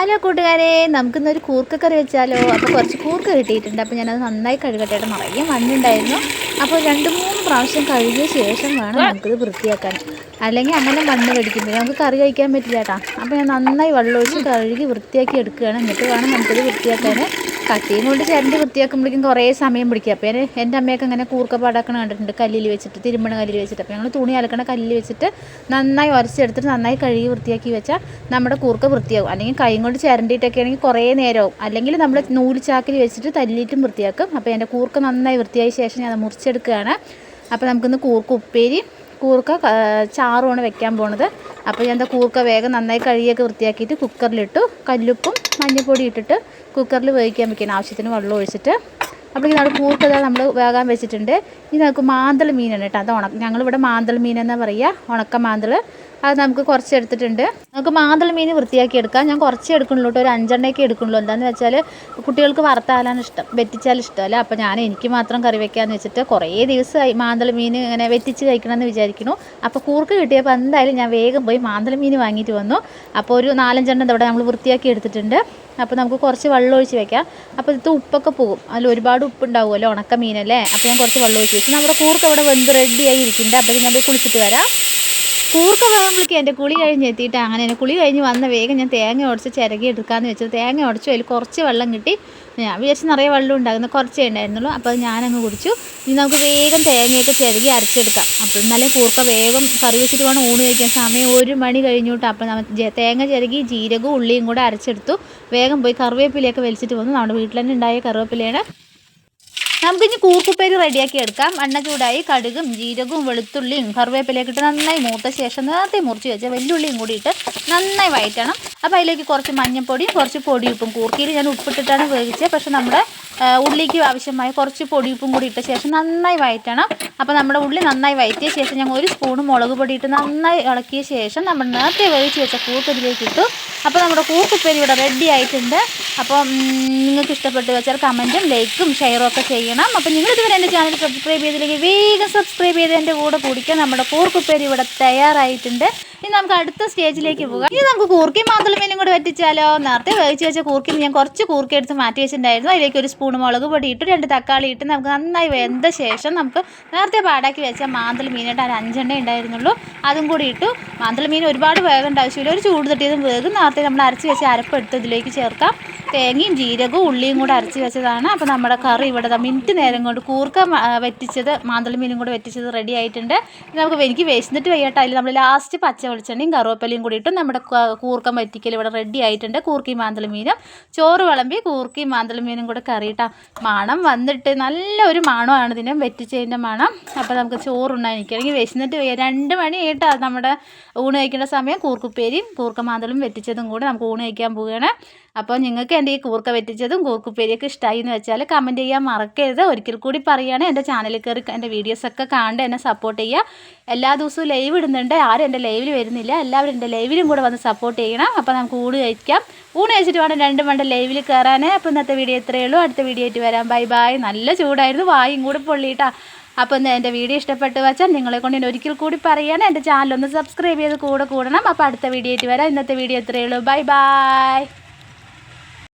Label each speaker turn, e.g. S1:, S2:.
S1: Hello കൂട്ടുകാരെ നമുക്കിന്നൊരു കൂർക്ക കറി വെച്ചാലോ? അപ്പോൾ കുറച്ച് കൂർക്ക കിട്ടിയിട്ടുണ്ട്. അപ്പോൾ ഞാനത് നന്നായി കഴുകട്ടെ കേട്ടോ നിറയെ മണ്ണുണ്ടായിരുന്നു അപ്പോൾ രണ്ട് മൂന്ന് പ്രാവശ്യം കഴുകിയ ശേഷം വേണം നമുക്കിത് വൃത്തിയാക്കാൻ. അല്ലെങ്കിൽ അങ്ങനെ മണ്ണ് കടിക്കുമ്പോൾ നമുക്ക് കറി കഴിക്കാൻ പറ്റില്ല കേട്ടോ. അപ്പോൾ ഞാൻ നന്നായി വെള്ളമൊഴിച്ച് കഴുകി വൃത്തിയാക്കി എടുക്കുകയാണ്. എന്നിട്ട് വേണം നമുക്കിത് വൃത്തിയാക്കാൻ. കത്തിയും കൊണ്ട് ചിരണ്ടി വൃത്തിയാക്കുമ്പോഴേക്കും കുറേ സമയം പിടിക്കും. അപ്പോൾ എന്റെ അമ്മയൊക്കെ അങ്ങനെ കൂർക്ക പാടാക്കണ കണ്ടിട്ടുണ്ട്. കല്ലിൽ വെച്ചിട്ട് തിരുമ്പണ കല്ലിൽ വെച്ചിട്ട്. അപ്പോൾ ഞങ്ങൾ തുണി അലക്കണ കല്ലിൽ വെച്ചിട്ട് നന്നായി ഉരച്ചെടുത്തിട്ട് നന്നായി കഴുകി വൃത്തിയാക്കി വെച്ചാൽ നമ്മുടെ കൂർക്ക വൃത്തിയാകും. അല്ലെങ്കിൽ കൈ കൊണ്ട് ചിരണ്ടിയിട്ടൊക്കെ ആണെങ്കിൽ കുറേ നേരവും അല്ലെങ്കിൽ നമ്മൾ നൂൽ ചാക്കിൽ വെച്ചിട്ട് തല്ലിയിട്ടും വൃത്തിയാക്കും. അപ്പോൾ എന്റെ കൂർക്ക നന്നായി വൃത്തിയായ ശേഷം ഞാൻ മുറിച്ചെടുക്കുകയാണ്. അപ്പോൾ നമുക്കിന്ന് കൂർക്ക ഉപ്പേരി കൂർക്ക ചാറുമാണ് വെക്കാൻ പോണത്. അപ്പോൾ ഞാൻ എന്താ കൂർക്ക വേഗം നന്നായി കഴുകിയൊക്കെ വൃത്തിയാക്കിയിട്ട് കുക്കറിലിട്ടു. കല്ലുപ്പും മഞ്ഞൾപ്പൊടി ഇട്ടിട്ട് കുക്കറിൽ വേവിക്കാൻ വെക്കണം. ആവശ്യത്തിന് വെള്ളം ഒഴിച്ചിട്ട്. അപ്പോൾ ഇതാണ് കൂർക്ക ഇതാ നമ്മൾ വേകാൻ വെച്ചിട്ടുണ്ട്. ഇനി നമുക്ക് മാന്തൾ മീനാണ് കേട്ടോ. അത് ഉണക്ക ഞങ്ങളിവിടെ മാന്തൾ മീൻ എന്നാ പറയുക ഉണക്ക മാന്തൾ അത് നമുക്ക് കുറച്ച് എടുത്തിട്ടുണ്ട്. നമുക്ക് മാന്തൽ മീൻ വൃത്തിയാക്കി എടുക്കാം. ഞാൻ കുറച്ച് എടുക്കുന്നുള്ളൂ കേട്ടോ. ഒരു അഞ്ചെണ്ണയൊക്കെ എടുക്കുന്നുള്ളൂ. എന്താണെന്ന് വെച്ചാൽ കുട്ടികൾക്ക് വറുത്താലാണ് ഇഷ്ടം. വെറ്റിച്ചാൽ ഇഷ്ടമല്ല അപ്പോൾ ഞാൻ എനിക്ക് മാത്രം കറി വെക്കാമെന്ന് വെച്ചിട്ട് കുറേ ദിവസമായി മാന്തൽ മീൻ ഇങ്ങനെ വെറ്റിച്ച് കഴിക്കണമെന്ന് വിചാരിക്കുന്നു. അപ്പോൾ കൂർക്ക് കിട്ടിയപ്പോൾ എന്തായാലും ഞാൻ വേഗം പോയി മാന്തൽ മീൻ വാങ്ങിയിട്ട് വന്നു. അപ്പോൾ ഒരു നാലഞ്ചെണ്ണം ഇവിടെ നമ്മൾ വൃത്തിയാക്കി എടുത്തിട്ടുണ്ട്. അപ്പോൾ നമുക്ക് കുറച്ച് വെള്ളം ഒഴിച്ച് വെക്കാം. അപ്പോൾ ഇത് ഉപ്പൊക്കെ പോകും. അതിൽ ഒരുപാട് ഉപ്പ് ഉണ്ടാവുമല്ലോ ഉണക്ക മീനല്ലേ? അപ്പോൾ ഞാൻ കുറച്ച് വെള്ളം ഒഴിച്ച് വെച്ചു. നമ്മുടെ കൂർക്ക് അവിടെ വെന്ത് റെഡിയായി ഇരിക്കുന്നുണ്ട്. അപ്പോൾ ഞാൻ പോയി കുളിച്ചിട്ട് വരാം. കൂർക്ക വേകുമ്പോഴേക്കും എന്റെ കുളി കഴിഞ്ഞ് എത്തിയിട്ട് അങ്ങനെ എന്റെ കുളി കഴിഞ്ഞ് വന്ന വേഗം ഞാൻ തേങ്ങ ഉടച്ച് ചിരകി എടുക്കാമെന്ന് വെച്ചത്. തേങ്ങ ഉടച്ചു അതിൽ കുറച്ച് വെള്ളം കിട്ടി. ഞാൻ വിചാരിച്ച് നിറയെ വെള്ളം ഉണ്ടാകുന്ന കുറച്ചേ ഉണ്ടായിരുന്നുള്ളൂ. അപ്പോൾ ഞാനങ്ങ് കുടിച്ചു. ഇനി നമുക്ക് വേഗം തേങ്ങയൊക്കെ ചിരകി അരച്ചെടുക്കാം. അപ്പോൾ എന്നാലേ കൂർക്ക വേഗം കറി വെച്ചിട്ട് വേണം ഊണ് കഴിക്കാൻ. സമയം ഒരു മണി കഴിഞ്ഞിട്ട് അപ്പോൾ നമ്മൾ തേങ്ങ ചിരകി ജീരകവും ഉള്ളിയും കൂടെ അരച്ചെടുത്തു. വേഗം പോയി കറിവേപ്പിലയൊക്കെ വലിച്ചിട്ട് വന്നു. നമ്മുടെ വീട്ടിൽ തന്നെ ഉണ്ടായ കറിവേപ്പിലയാണ്. നമുക്കിനി കൂർക്കുപ്പേരി റെഡിയാക്കി എടുക്കാം. എണ്ണ ചൂടായി കടുകും ജീരകവും വെളുത്തുള്ളിയും കറിവേപ്പിലേക്ക് ഇട്ട് നന്നായി മൂത്ത ശേഷം നേരത്തെ മുറിച്ച് വെച്ച വെല്ലുള്ളിയും കൂടി ഇട്ട് നന്നായി വഴറ്റണം. അപ്പോൾ അതിലേക്ക് കുറച്ച് മഞ്ഞൾപ്പൊടിയും കുറച്ച് പൊടിയുപ്പും കൂർക്കയിൽ ഞാൻ ഉപ്പിട്ടിട്ടാണ് വേവിച്ചത് പക്ഷേ നമ്മുടെ ഉള്ളിക്ക് ആവശ്യമായ കുറച്ച് പൊടിയുപ്പും കൂടി ഇട്ട ശേഷം നന്നായി വയറ്റണം. അപ്പോൾ നമ്മുടെ ഉള്ളി നന്നായി വയറ്റിയ ശേഷം ഞങ്ങൾ ഒരു സ്പൂൺ മുളക് പൊടി ഇട്ട് നന്നായി ഇളക്കിയ ശേഷം നമ്മൾ നേരത്തെ വേവിച്ച് വെച്ച കൂർക്കരിലേക്ക് ഇട്ടു. അപ്പോൾ നമ്മുടെ കൂർക്കുപ്പേരി ഇവിടെ റെഡി ആയിട്ടുണ്ട്. അപ്പോൾ നിങ്ങൾക്ക് ഇഷ്ടപ്പെട്ട് വെച്ചാൽ കമന്റും ലൈക്കും ഷെയറും ഒക്കെ ചെയ്യണം. അപ്പോൾ നിങ്ങൾ ഇതുവരെ എന്റെ ചാനൽ സബ്സ്ക്രൈബ് ചെയ്തില്ലെങ്കിൽ വേഗം സബ്സ്ക്രൈബ് ചെയ്ത് എന്റെ കൂടെ കുടിക്കാൻ നമ്മുടെ കൂർക്കുപ്പേരി ഇവിടെ തയ്യാറായിട്ടുണ്ട്. ഇനി നമുക്ക് അടുത്ത സ്റ്റേജിലേക്ക് പോകാം. ഇനി നമുക്ക് കൂർക്കി മാന്തളമീനും കൂടെ വറ്റിച്ചാലോ നേരത്തെ വേവിച്ച് വെച്ച കൂർക്കി ഞാൻ കുറച്ച് കൂർക്കി എടുത്ത് മാറ്റി വെച്ചിട്ടുണ്ടായിരുന്നു. അതിലേക്ക് ഒരു സ്പൂൺ മുളക് പൊടി ഇട്ട് രണ്ട് തക്കാളി ഇട്ട് നമുക്ക് നന്നായി വെന്ത ശേഷം നമുക്ക് നേരത്തെ പാടാക്കി വെച്ച മാന്തൽ മീനായിട്ട് ഒരു അഞ്ചെണ്ണ ഉണ്ടായിരുന്നുള്ളൂ. അതും കൂടി ഇട്ടു. മാന്തൽ മീൻ ഒരുപാട് വേകേണ്ട ആവശ്യമില്ല ഒരു ചൂട് തട്ടിയതും വേഗം നേരത്തെ നമ്മൾ അരച്ച് വെച്ച അരപ്പ് എടുത്ത് ഇതിലേക്ക് ചേർക്കാം. തേങ്ങയും ജീരകവും ഉള്ളിയും കൂടെ അരച്ച് വെച്ചതാണ്. അപ്പോൾ നമ്മുടെ കറി ഇവിടെ മിനിറ്റ് നേരം കൊണ്ട് കൂർക്ക വെറ്റിച്ചത് മാന്തൾ മീനും കൂടെ വെറ്റിച്ചത് റെഡി ആയിട്ടുണ്ട്. നമുക്ക് എനിക്ക് വിശന്നിട്ട് വയ്യട്ടെ. അതിൽ നമ്മൾ ലാസ്റ്റ് പച്ച വെളിച്ചെണ്ണയും കറുവപ്പലയും കൂടി ഇട്ടും നമ്മുടെ കൂർക്കം വറ്റിക്കൽ ഇവിടെ റെഡി ആയിട്ടുണ്ട്. കൂർക്കി മാന്തൾ മീനും. ചോറ് വിളമ്പി കൂർക്കി മാന്തൾ മീനും കൂടെ കറിയിട്ടാ. മണം വന്നിട്ട് നല്ലൊരു മണമാണ് ഇതിനും വെറ്റിച്ചതിന്റെ മണം. അപ്പോൾ നമുക്ക് ചോറുണ്ടായി എനിക്കാണെങ്കിൽ വിശന്നിട്ട് വയ്യ. രണ്ട് മണി ആയിട്ടാ നമ്മുടെ ഊണ് കഴിക്കേണ്ട സമയം. കൂർക്കുപ്പേരിയും കൂർക്കമാന്തളും വെറ്റിച്ചതും കൂടെ നമുക്ക് ഊണ് കഴിക്കാൻ പോവുകയാണ്. അപ്പോൾ നിങ്ങൾക്ക് എന്റെ ഈ കൂർക്ക വെറ്റിച്ചതും കൂർക്കുപ്പേരിയൊക്കെ ഇഷ്ടമായി എന്ന് വെച്ചാൽ കമന്റ് ചെയ്യാൻ മറക്കരുത്. ഒരിക്കൽ കൂടി പറയുകയാണ് എന്റെ ചാനലിൽ കയറി എന്റെ വീഡിയോസൊക്കെ കണ്ട് എന്നെ സപ്പോർട്ട് ചെയ്യുക. എല്ലാ ദിവസവും ലൈവ് ഇടുന്നുണ്ട്. ആരും എന്റെ ലൈവിൽ വരുന്നില്ല. എല്ലാവരും എന്റെ ലൈവിലും കൂടെ വന്ന് സപ്പോർട്ട് ചെയ്യണം. അപ്പോൾ നമുക്ക് ഊണ് കഴിക്കാം. ഊണ് കഴിച്ചിട്ട് വേണം രണ്ട് മണ്ട ലൈവിൽ കയറാൻ അപ്പോൾ ഇന്നത്തെ വീഡിയോ ഇത്രയേ ഉള്ളൂ. അടുത്ത വീഡിയോ ആയിട്ട് വരാം. ബൈ ബൈ നല്ല ചൂടായിരുന്നു. വായും കൂടെ പൊള്ളിയിട്ടാ അപ്പോൾ ഇന്ന് എന്റെ വീഡിയോ ഇഷ്ടപ്പെട്ട് വെച്ചാൽ നിങ്ങളെ കൊണ്ട് ഞാൻ ഒരിക്കൽ കൂടി പറയുകയാണ് എന്റെ ചാനലൊന്ന് ഒന്ന് സബ്സ്ക്രൈബ് ചെയ്ത് കൂടെ കൂടണം. അപ്പോൾ അടുത്ത വീഡിയോ ആയിട്ട് വരാം. ഇന്നത്തെ വീഡിയോ ഇത്രയേ ഉള്ളൂ. Bye bye